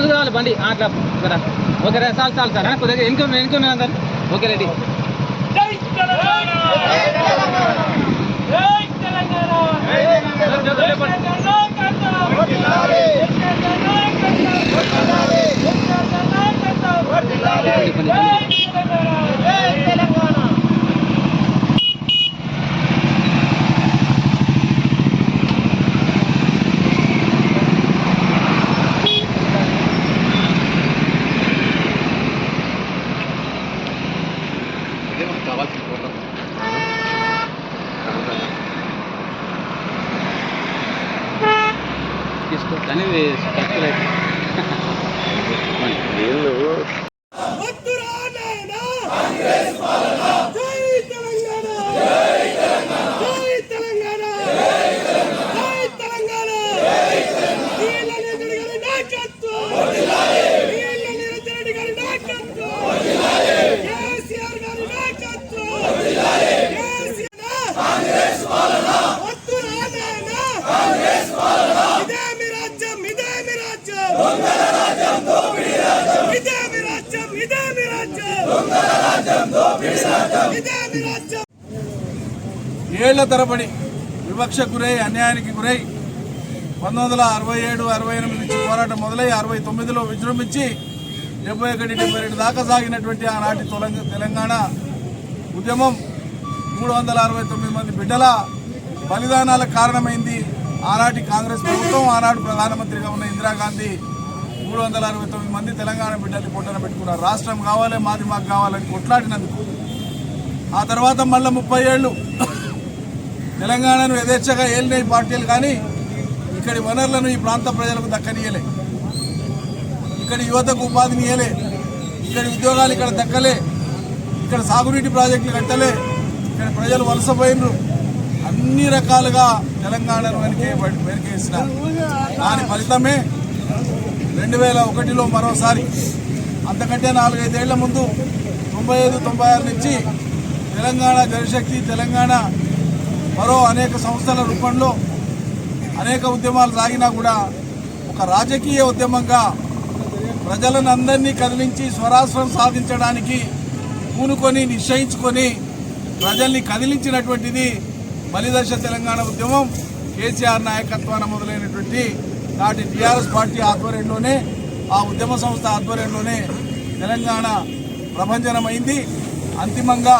ఇంకా ముందుకు రావాలి బండి అట్లా. కదా. ఓకే రా, చాలు చాలు సార్ కొద్దిగా వెనుక ఉన్నాను సార్ ఓకే రెడీ. తెలంగాణ జై తెలంగాణ జై తెలంగాణ జై తెలంగాణ వర్ధిల్లాలి జై తెలంగాణ వర్ధిల్లాలి జై తెలంగాణ జై తెలంగాణ తీసుకో కానీ జై తెలంగాణ జై తెలంగాణ జై తెలంగాణ జై తెలంగాణ జై తెలంగాణ వీళ్ళ నిరంజన్ గారి నాయకత్వం వర్ధిల్లాలి వీళ్ళ నిరంజన్ రెడ్డి గారి నాయకత్వం వర్ధిల్లాలి కేసీఆర్ గారి నాయకత్వం వర్ధిల్లాలి కేసీఆర్ కాంగ్రెస్ పాలన వద్దురా నాయనా కాంగ్రెస్ పాలన ఇదే మీ రాజ్యం ఇదే మీ రాజ్యం ఇదే మీ రాజ్యం ఇదే మీ రాజ్యం ఇదే మీ రాజ్యం ఏళ్ళ తరబడి వివక్ష గురై అన్యాయానికి గురై పంతొమ్మిది వందల అరవై ఏడు అరవై ఎనిమిది నుంచి పోరాటం మొదలై అరవై తొమ్మిదిలో విజృంభించి డెబ్బై ఒకటి డెబ్బై రెండు దాకా సాగినటువంటి ఆనాటి తెలంగాణ ఉద్యమం మూడు వందల అరవై తొమ్మిది మంది బిడ్డల బలిదానాలకు కారణమైంది ఆనాటి కాంగ్రెస్ ప్రభుత్వం ఆనాటి ప్రధానమంత్రిగా ఉన్న ఇందిరాగాంధీ. మూడు వందల అరవై తొమ్మిది మంది తెలంగాణ బిడ్డల్ని పొట్టన పెట్టుకున్నారు. రాష్ట్రం కావాలి మాది మాకు కావాలని కొట్లాడినందుకు. ఆ తర్వాత మళ్ళీ ముప్పై ఏళ్ళు తెలంగాణను యథేచ్ఛగా ఏలినాయి పార్టీలు కానీ ఇక్కడి వనరులను ఈ ప్రాంత ప్రజలకు దక్కనియలే. ఇక్కడి యువతకు ఉపాధిని ఇయ్యలే ఇక్కడి ఉద్యోగాలు ఇక్కడ దక్కలే. ఇక్కడ సాగునీటి ప్రాజెక్టులు కట్టలే. ఇక్కడ ప్రజలు వలసపోయినరు అన్ని రకాలుగా తెలంగాణను వెనకే వెనకేసినారు దాని ఫలితమే రెండు వేల ఒకటిలో మరోసారి అంతకంటే నాలుగైదేళ్ళ ముందు తొంభై ఐదు తొంభై ఆరు నుంచి తెలంగాణ జనశక్తి తెలంగాణ మరో అనేక సంస్థల రూపంలో అనేక ఉద్యమాలు సాగినా కూడా ఒక రాజకీయ ఉద్యమంగా ప్రజలను అందరినీ కదిలించి స్వరాష్ట్రం సాధించడానికి పూనుకొని నిశ్చయించుకొని ప్రజల్ని కదిలించినటువంటిది బలిదశ తెలంగాణ ఉద్యమం. కేసీఆర్ నాయకత్వాన మొదలైనటువంటి నాటి టీఆర్ఎస్ పార్టీ ఆధ్వర్యంలోనే ఆ ఉద్యమ సంస్థ ఆధ్వర్యంలోనే తెలంగాణ ప్రభంజనమైంది. అంతిమంగా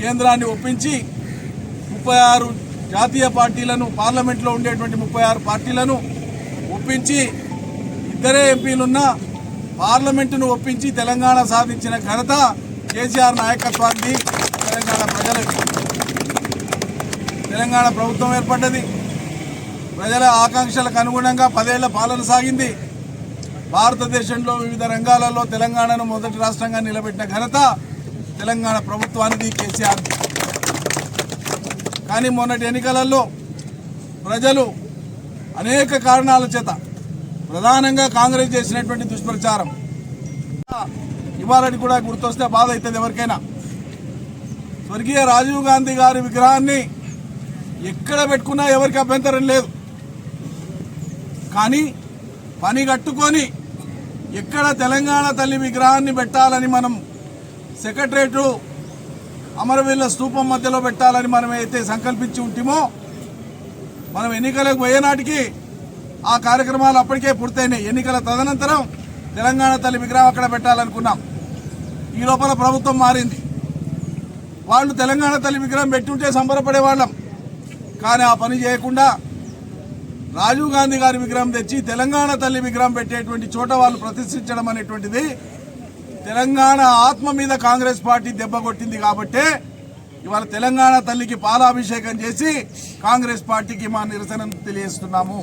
కేంద్రాన్ని ఒప్పించి ముప్పై ఆరు జాతీయ పార్టీలను పార్లమెంట్లో ఉండేటువంటి ముప్పై ఆరు పార్టీలను ఒప్పించి ఇద్దరే ఎంపీలున్న పార్లమెంటును ఒప్పించి తెలంగాణ సాధించిన ఘనత కేసీఆర్ నాయకత్వానికి తెలంగాణ ప్రజలకు. తెలంగాణ ప్రభుత్వం ఏర్పడ్డది. ప్రజల ఆకాంక్షలకు అనుగుణంగా పదేళ్ళ పాలన సాగింది. భారతదేశంలో వివిధ రంగాలలో తెలంగాణను మొదటి రాష్ట్రంగా నిలబెట్టిన ఘనత తెలంగాణ ప్రభుత్వానికి కేసీఆర్. కానీ మొన్నటి ఎన్నికలలో ప్రజలు అనేక కారణాల చేత ప్రధానంగా కాంగ్రెస్ చేసినటువంటి దుష్ప్రచారం. ఇవాళని కూడా గుర్తొస్తే బాధ అవుతుంది ఎవరికైనా. స్వర్గీయ రాజీవ్ గాంధీ గారి విగ్రహాన్ని ఎక్కడ పెట్టుకున్నా ఎవరికి అభ్యంతరం లేదు. కానీ పని కట్టుకొని ఎక్కడ తెలంగాణ తల్లి విగ్రహాన్ని పెట్టాలని మనం సెక్రటరేటు అమరవీళ్ళ స్థూపం మధ్యలో పెట్టాలని మనం అయితే సంకల్పించి ఉంటిమో మనం ఎన్నికలకు పోయేనాటికి ఆ కార్యక్రమాలు అప్పటికే పూర్తయినాయి. ఎన్నికల తదనంతరం తెలంగాణ తల్లి విగ్రహం అక్కడ పెట్టాలనుకున్నాం. ఈ లోపల ప్రభుత్వం మారింది. వాళ్ళు తెలంగాణ తల్లి విగ్రహం పెట్టుంటే సంబరపడే వాళ్ళం కానీ ఆ పని చేయకుండా రాజీవ్ గాంధీ గారి విగ్రహం తెచ్చి తెలంగాణ తల్లి విగ్రహం పెట్టేటువంటి చోట వాళ్ళు ప్రతిష్ఠించడం అనేటువంటిది తెలంగాణ ఆత్మ మీద కాంగ్రెస్ పార్టీ దెబ్బ కొట్టింది కాబట్టే ఇవాళ తెలంగాణ తల్లికి పాలాభిషేకం చేసి కాంగ్రెస్ పార్టీకి మా నిరసన తెలియజేస్తున్నాము.